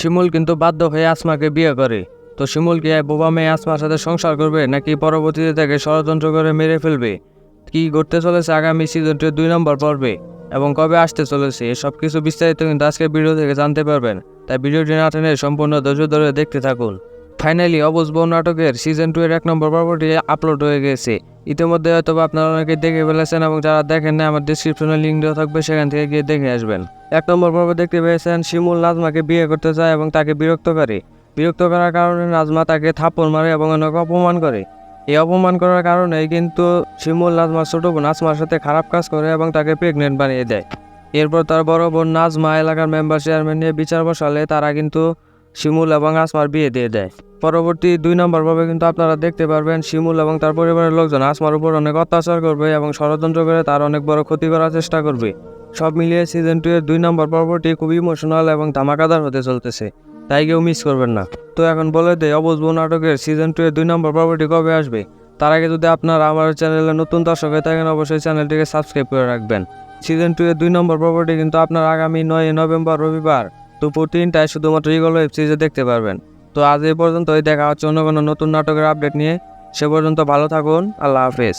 শিমুল কিন্তু বাধ্য হয়ে আসমাকে বিয়ে করে। তো শিমুল কি বোবা মেয়ে আসমার সাথে সংসার করবে নাকি পরবর্তীতে তাকে ষড়যন্ত্র করে মেরে ফেলবে? কি ঘটতে চলেছে আগামী সিজনটির দুই নম্বর পর্বে? এবং কবে আসতে চলেছে? এসব কিছু বিস্তারিত কিন্তু আজকের ভিডিও থেকে জানতে পারবেন। তাই ভিডিওটি না টেনে সম্পূর্ণ ধৈর্য ধরে দেখতে থাকুন। ফাইনালি অবুজ বউ নাটকের সিজন টু এর এক নম্বর পর্বটি আপলোড হয়ে গেছে। ইতিমধ্যে হয়তো আপনারা অনেকে দেখে ফেলেছেন এবং যারা দেখেন না আমার ডিসক্রিপশনে লিঙ্ক দেওয়া থাকবে, সেখান থেকে গিয়ে দেখে আসবেন। এক নম্বর পর্ব দেখতে পেয়েছেন, শিমুল নাজমাকে বিয়ে করতে চায় এবং তাকে বিরক্ত করে বিরক্ত করার কারণে নাজমা তাকে থাপ্পড় মারে এবং অনেক অপমান করে। এই অপমান করার কারণে কিন্তু শিমুল নাজমার ছোট বোন আসমার সাথে খারাপ কাজ করে এবং তাকে প্রেগনেন্ট বানিয়ে দেয়। এরপর তার বড় বোন নাজমা এলাকার মেম্বার চেয়ারম্যান নিয়ে বিচার বসালে তারা কিন্তু শিমুল এবং আসমার বিয়ে দিয়ে দেয়। পরবর্তী দুই নম্বর ভাবে কিন্তু আপনারা দেখতে পারবেন শিমুল এবং তার পরিবারের লোকজন আসমার উপর অনেক অত্যাচার করবে এবং ষড়যন্ত্র করে তার অনেক বড় ক্ষতি করার চেষ্টা করবে। সব মিলিয়ে সিজন টু এর দুই নম্বর পর্বটি খুব ইমোশনাল এবং ধামাকাদার হতে চলতেছে। তাই কেউ মিস করবেন না। তো এখন বলে দেয় অবুজবু নাটকের সিজন টু এর দুই নম্বর পর্বটি কবে আসবে? তার আগে যদি আপনারা আমার চ্যানেলে নতুন দর্শক হয়ে থাকেন, অবশ্যই চ্যানেলটিকে সাবস্ক্রাইব করে রাখবেন। সিজন টু এর দুই নম্বর পর্বটি কিন্তু আপনার আগামী নয় নভেম্বর রবিবার। দুপুর তিনটায় শুধুমাত্র ইগল ওয়েব সিরিজে দেখতে পারবেন। তো আজ এই পর্যন্তই, দেখা হচ্ছে অন্য কোনো নতুন নাটকের আপডেট নিয়ে। সে পর্যন্ত ভালো থাকুন, আল্লাহ হাফেজ।